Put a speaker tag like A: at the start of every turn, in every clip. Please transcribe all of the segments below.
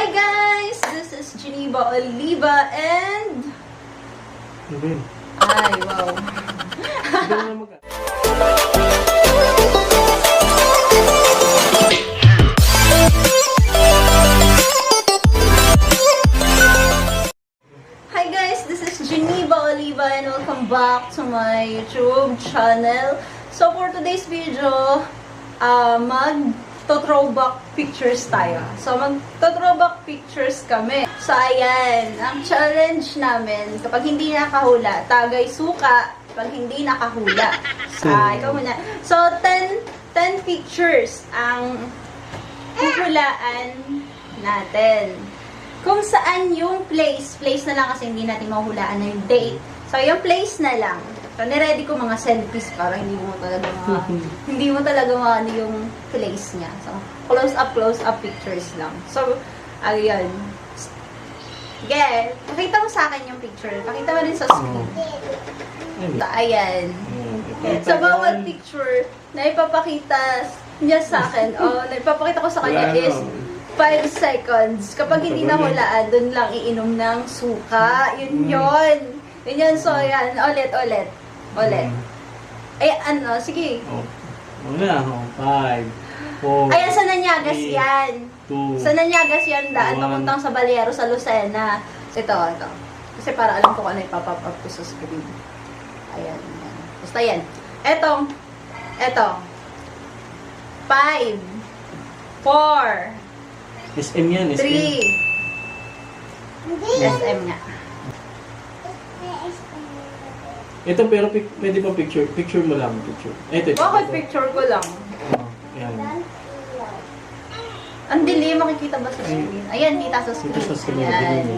A: Hi guys! This is Geneva Oliva and...
B: Yun?
A: Ay, wow.
B: Hindi mo na mag-
A: Hi guys! This is Geneva Oliva and welcome back to my YouTube channel. So for today's video, uh, mag throwback pictures tayo. So mag-throwback pictures kami. So ayan, ang challenge namin, kapag hindi nakahula, tagay suka. Pag hindi nakahula, ah, ikaw muna. So 10, 10 pictures ang huhulaan natin. Kung saan yung place, place na lang kasi hindi natin mahulaan na yung date. So, yung place na lang. So, niready ko mga selfies para hindi mo talaga ma, hindi mo talaga maano yung place niya. So, close up, close up pictures lang. So, ayun. Sige, pakita mo sa akin yung picture. Pakita mo rin sa screen.
B: Ayun.
A: So, ayan. Sa bawat picture na ipapakita niya sa akin, o na ipapakita ko sa kanya is
B: no?
A: 5 seconds. Kapag hindi na hulaan, dun lang iinom ng suka. Yun
B: Mm.
A: yun. Yun yun. So, yan. Ulit, ulit. Ulit.
B: Mm.
A: Eh, ano, sige.
B: Oh. Una, oh. Five, four,
A: Ayan, sa Nanyagas
B: three,
A: yan.
B: two,
A: Sa Nanyagas yan, daan
B: One.
A: papuntang sa Baliero, sa Lucena. Ito, ito. Kasi para alam ko kung ano ipapop up ko sa screen. Ayan, ayan. Basta yan. Eto, eto. Five, four,
B: SM yan, SM.
A: three, SM nga.
B: Ito pero pic- pwede pa picture. Picture mo lang, picture. Ito, ito.
A: Bakit picture ko lang?
B: Oh, yan.
A: Ang dilim, makikita ba sa screen? Ayan, kita sa screen.
B: Ito sa screen.
A: Ayan.
B: Ayan.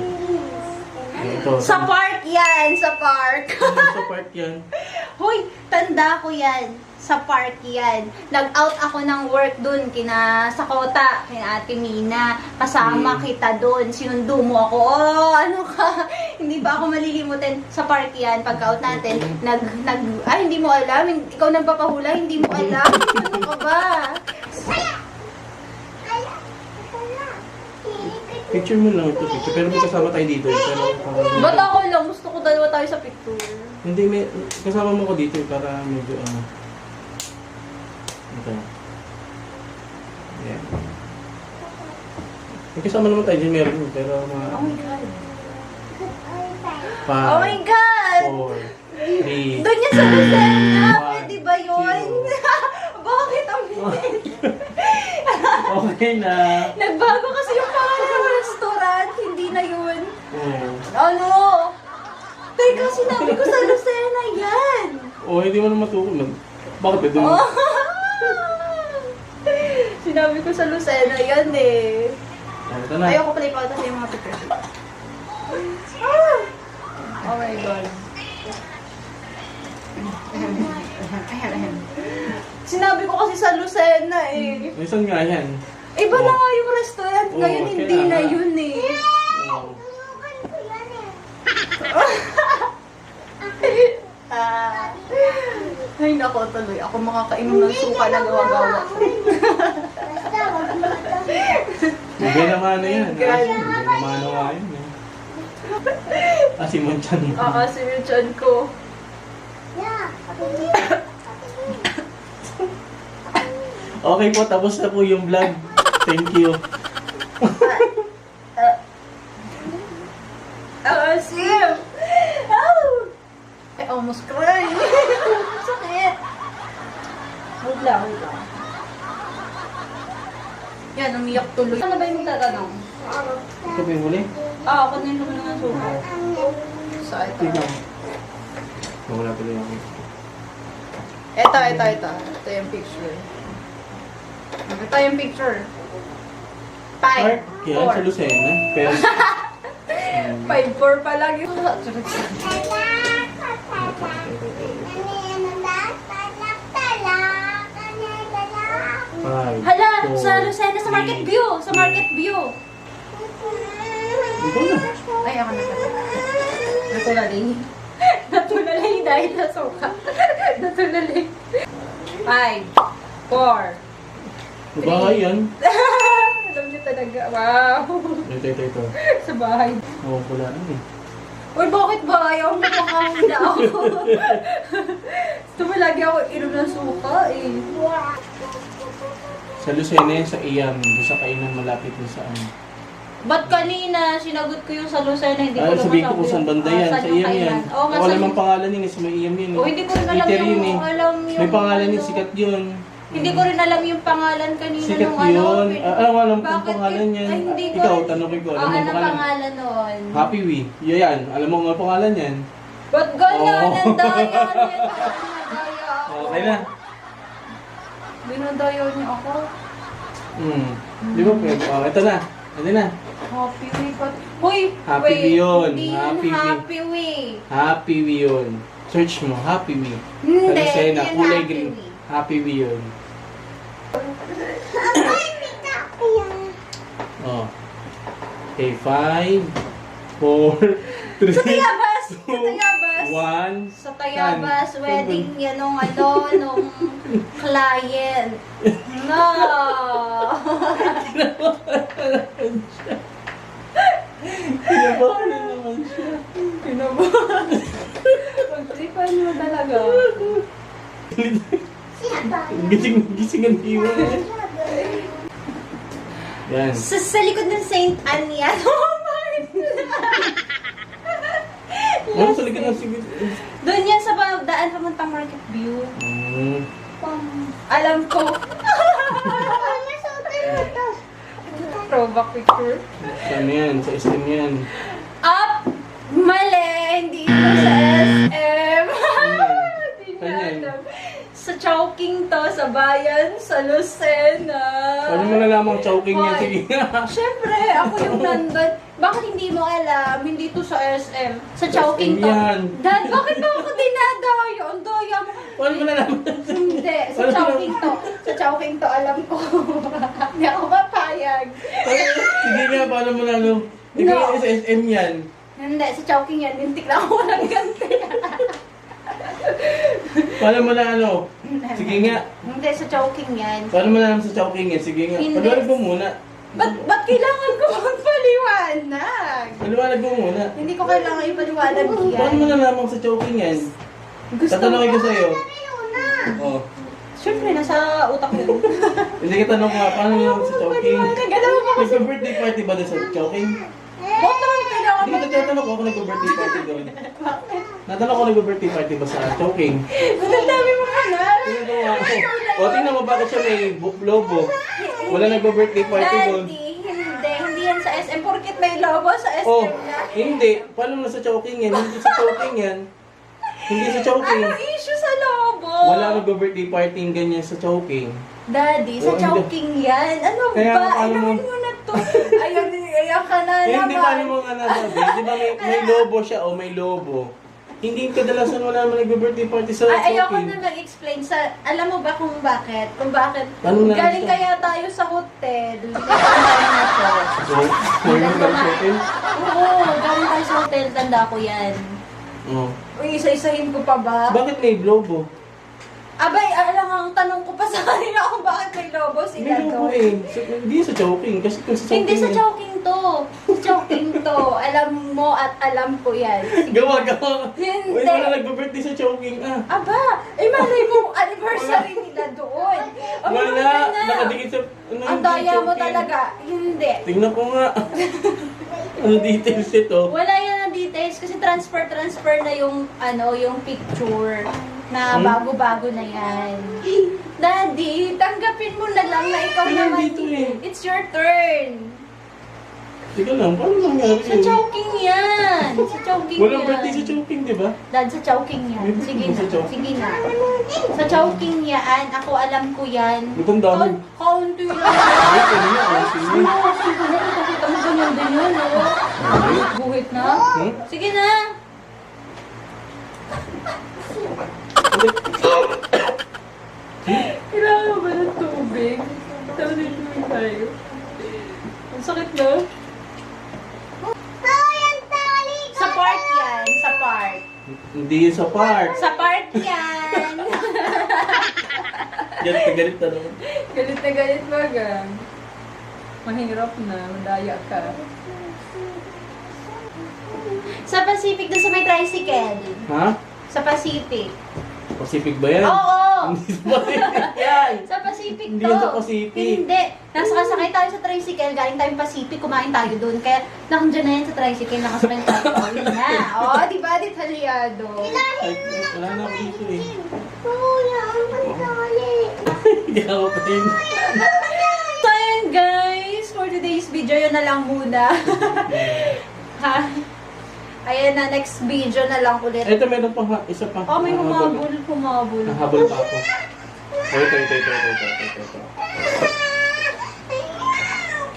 B: Ito.
A: Sa park yan, sa park.
B: Sa park yan.
A: Hoy, tanda ko yan. Sa park yan. Nag-out ako ng work dun kina Sakota, kina Ate Mina. Kasama
B: Hmm.
A: kita dun. Sinundo mo ako. Oh, ano ka? hindi ba ako malilimutin? Sa park yan, pag-out natin. Nag, nag, ay, hindi mo alam. Ikaw nagpapahula, hindi mo alam. ano ka ba?
B: Picture mo lang ito, picture. Pero may kasama tayo dito. Pero, parang-
A: Ba't ako lang? Gusto ko dalawa tayo sa picture.
B: Hindi, may, kasama mo ko dito para medyo ano. Ito. Ayan. May kasama naman tayo dyan, meron yun, pero mga
A: Oh my God.
B: five,
A: Oh my God!
B: four, three,
A: Doon yan sa Lucena! Pwede ba yun? Bakit ang bilis?
B: okay na.
A: Nagbago kasi yung pangalan ng restaurant. Hindi na yun.
B: Oh.
A: Ano? Teka, sinabi ko sa Lucena yan.
B: oh, hindi mo na matukoy. Bakit ba doon?
A: Oh. Sinabi ko sa Lucena yan eh.
B: Ito na.
A: Ayoko pala ipakita sa yung mga pictures. Ah! Oh my God. Ahem, ahem. Sinabi ko kasi sa Lucena eh.
B: May saan nga yan?
A: Iba na
B: Oh.
A: nga yung restaurant.
B: Oh,
A: Ngayon hindi
B: kaya
A: na
B: nga.
A: yun eh.
B: Oh.
A: Ah. Ay nako tuloy. Ako makakainom ng suka na gawa-gawa ko.
B: Hindi naman ano yan. Hindi naman nga yun. eh. Ah, si Monchan.
A: Oo, si Richard ko.
B: Okay po, tapos na po yung vlog. Thank you.
A: Oh, Sim! Oh! I almost cried. Sakit. Hold lang, hold lang. Yan, umiyak tuloy. Ano ba yung magtatanong?
B: Ito po yung huli?
A: Ah, ako din naman ng suka. So, ito.
B: Tignan. Wala tuloy ako.
A: Ito, ito, ito. Ito yung picture. Ito yung picture. Five.
B: Yan
A: Four.
B: sa Lucena. Pero,
A: Five, four pa lang yun.
B: five,
A: Hala,
B: four,
A: sa Lucena, sa Market
B: three,
A: View. Sa Market View.
B: Ikaw na.
A: Ay, ako na Natulali. Natulali dahil sa suka. Natulali. Five, four,
B: Babae yan.
A: Alam niyo talaga. Wow.
B: Ito, ito, ito.
A: Sa bahay.
B: Oo, pula na eh.
A: Uy, bakit ba? Ayaw mo makahula ako. Gusto mo lagi ako inom ng suka eh.
B: Sa Lucena yan, sa Iyam. Doon sa kainan malapit doon sa ano.
A: Ba't kanina sinagot ko yung sa Lucena, hindi ko
B: Ay,
A: naman
B: sabihin ko kung saan banda
A: Ah,
B: yan. Sa Iyam yan.
A: Oo, nga,
B: Wala pangalan yun. eh, Sa may Iyam yun. eh.
A: Oh, hindi ko rin alam
B: Eatery
A: yung,
B: yun eh.
A: alam yung...
B: May pangalan yun,
A: ano.
B: sikat yun.
A: Hindi ko rin alam yung pangalan kanina
B: Sikat
A: nung ano.
B: yun.
A: pin-
B: Ah, alam, alam kung
A: Bakit
B: pangalan
A: yun?
B: yan.
A: Ay, hindi ko
B: Ikaw, tanongin ko. Alam
A: Ah,
B: mo
A: anong
B: pangalan?
A: pangalan nun?
B: Happy Wee. Yan, yan. Alam mo nga pangalan yan.
A: Ba't ganyan?
B: Oo.
A: Ang daya niya. Dinadaya ako.
B: Okay na.
A: Dinadaya niya ako.
B: Hmm. Di ba pwede? Oh, ito na. Ito na.
A: Happy Wee pa. Hoy!
B: Happy
A: wait,
B: yun.
A: Hindi yun
B: Happy.
A: Happy Wee.
B: Happy Wee yun. Search mo, Happy Wee.
A: Hindi,
B: Sa Lucena,
A: yun
B: kulay
A: Happy
B: green.
A: Wee.
B: Happy Wee yun. Oh. Okay, five, four, three,
A: Sa Tayabas! Sa Tayabas!
B: one.
A: Sa Tayabas, wedding yan nung ano, nung client. No!
B: Kinabahan na naman siya.
A: Kinabahan. Pagtripan mo talaga.
B: Gising, gising ang iwa. Yan.
A: Sa, sa likod ng Saint Anne yan. Oh my
B: Ano sa likod ng sigit?
A: Doon yan sa daan pamuntang Market View.
B: Hmm.
A: Alam ko. Throwback picture.
B: Saan yan? Sa SM yan.
A: Up! Mali! Hindi ito sa SM. Hindi alam. Sa Chowking to, sa bayan, sa Lucena.
B: Paano mo nalamang choking yan? Sige nga.
A: Siyempre, ako yung nandun. Bakit hindi mo alam? Hindi to sa SM. Sa Chowking
B: SM
A: to.
B: yan.
A: Dad, bakit ba ako dinadayo? Ang daya mo.
B: Paano mo nalaman?
A: Hindi, sa Chowking to. Sa Chowking to, alam ko. Hindi ako mapayag.
B: Sige nga, paano mo nalo? Ikaw
A: No.
B: no. sa SM yan.
A: Hindi, sa Chowking yan. Lintik na ako ng ganti.
B: Paano mo na ano? Sige nga.
A: Hindi, sa Chowking yan.
B: Paano mo nalaman sa choking yan? Sige nga.
A: Hindi.
B: Paliwanag mo muna.
A: Ba't, ba't kailangan ko magpaliwanag?
B: Paliwanag mo muna.
A: Hindi ko kailangan ipaliwanag yan.
B: Paano mo nalaman sa choking yan?
A: Gusto
B: Tatanungin ko sa'yo. Oh.
A: Siyempre, nasa utak mo.
B: Hindi ka tanong nga, paano nalaman sa
A: alam mo ba kasi?
B: Nagpa-birthday party ba doon sa choking?
A: Bakit naman kailangan
B: Hindi ka nagtatanong ko ako nagpa-birthday party doon. Natanong ko nagpa-birthday party ba sa choking?
A: Ang dami mo
B: ako. O, tingnan mo bakit siya may lobo. Wala nagpa-birthday party doon.
A: Hindi. Hindi yan sa SM. Porkit may logo sa SM
B: Oh,
A: na.
B: hindi. Paano na sa choking yan? Hindi sa choking yan. Hindi sa choking.
A: Anong issue sa logo?
B: Wala nagpa-birthday party ganyan sa choking.
A: Daddy, sa
B: Oh, hindi.
A: Chowking yan. Ano
B: Kaya
A: ba?
B: paano mo-
A: Ayaw mo na to. Ayaw, ayaw ka na
B: Eh,
A: naman.
B: hindi paano mo nga nasabi? Di ba may, may lobo siya o may lobo? Hindi kadalasan wala naman nagpa-birthday party sa
A: Ay, ayoko
B: choking.
A: na mag-explain sa... Alam mo ba kung bakit? Kung bakit?
B: Ano na
A: Galing
B: gusto?
A: kaya tayo sa hotel. Kumain na to.
B: So, meron ba sa choking?
A: Oo, galing tayo sa hotel. Tanda ko yan.
B: Oh.
A: Uy, isa-isahin ko pa ba?
B: Bakit may lobo?
A: Abay, alam ang tanong ko pa sa kanila kung bakit may lobo sila
B: May lobo
A: to.
B: eh. Sa- Hindi sa choking. Kasi kung sa choking
A: Hindi sa choking to. Sa choking to. Alam mo at alam ko yan.
B: Gawa, gawa.
A: Hindi.
B: Uy, wala nagpa-birthday sa choking ah.
A: Aba, eh malay mo anniversary nila doon. Ang
B: Wala.
A: mga na.
B: Nakadikit sa... Ano,
A: Ang
B: hindi
A: daya mo
B: choking.
A: talaga. Hindi.
B: Tingnan ko nga. ano details ito?
A: Wala yan ang details kasi transfer-transfer na yung ano, yung picture na
B: Hmm?
A: bago-bago na yan. Daddy, tanggapin mo na lang na ikaw
B: Pero
A: naman.
B: dito eh.
A: It's your turn.
B: Teka lang, paano nangyari
A: Sa
B: yun?
A: Chowking yan. Sa Chowking
B: Walang
A: yan.
B: birthday sa choking, di ba?
A: Dad, sa Chowking yan.
B: May
A: Sige
B: birthday
A: na.
B: sa.
A: Sige na. Sa Chowking yan. Ako alam ko yan.
B: Itong dami.
A: Kaun- Kaunti lang.
B: Ay, ano yun? Ay, sige.
A: Oo, sige na. Ipakita mo ganyan din yun, oh. Buhit na.
B: Hmm?
A: Sige na. Kailangan mo ba ng tubig? Tapos yung tubig tayo. Ang sakit na. Sa park yan. Sa park.
B: Hindi yun sa park.
A: Sa park yan.
B: Galit na galit na naman.
A: galit na galit ba, gang? Mahirap na, madaya ka. Sa Pacific, doon sa may tricycle.
B: Ha?
A: Sa Pacific.
B: Pacific ba yan?
A: Oo!
B: Hindi sa Pacific yan.
A: Sa Pacific
B: Hindi
A: to.
B: yan sa Pacific.
A: Hindi. Nasa kasakay tayo sa tricycle, galing tayong Pacific, kumain tayo doon. Kaya nandiyan na yan sa tricycle, nakasakay tayo. Oh, yun na. Oh, di ba, detalyado?
B: Ay, wala na ako dito eh.
C: Kuya, ang pantali.
B: Hindi ako pa rin.
A: So, ayun guys, for today's video, yun na lang muna. ha? Ayan na, next video na lang ulit.
B: Ito meron pa ha- isa pa.
A: Oh, may
B: Nahabol.
A: humabol, humabol.
B: Nahabol pa ako. Ito, ito, ito, ito, ito, ito, ito.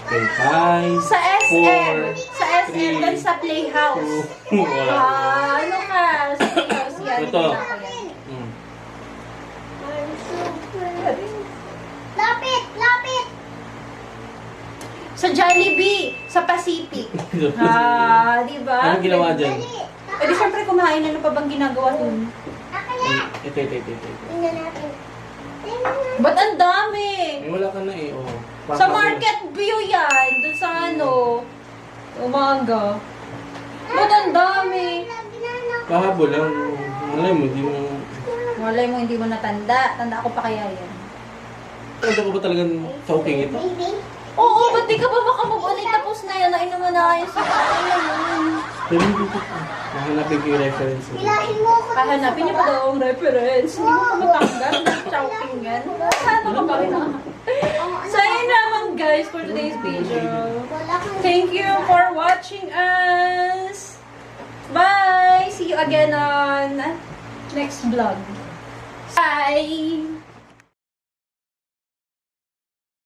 B: Okay, five,
A: Sa SM,
B: four,
A: sa SM,
B: three,
A: sa Playhouse.
B: two, wala.
A: Ah, ano ka? Sa Playhouse yan.
B: Ito.
A: hindi ako yan.
B: Hmm.
C: I'm super. Lapit, lapit.
A: Sa Jollibee, sa Pacific. Ah, di ba?
B: Anong ginawa dyan?
A: Eh di syempre kumain, ano pa bang ginagawa dun?
B: Ito, ito, ito, ito. ito.
A: Ba't ang dami?
B: Eh, wala ka na eh. Oh.
A: Sa market view yan, dun sa ano, umaga. Ba't ang dami?
B: Pahabol lang. Malay mo, hindi mo...
A: Malay mo, hindi mo natanda. Tanda ko pa kaya yan.
B: Ano ko ba talagang talking ito?
A: Oo, ba't di ka ba makamove ulit? Tapos na yan, nainom mo na kayo sa
B: Sabi ko ko. Nahanapin ko yung reference mo.
C: Mo ako.
A: Hahanapin niyo pa daw ang reference. Hindi mo pa matanggal. Chowking yan. Ano ka ba rin So, yun naman guys for today's video. Thank you for watching us. Bye! See you again on next vlog. Bye!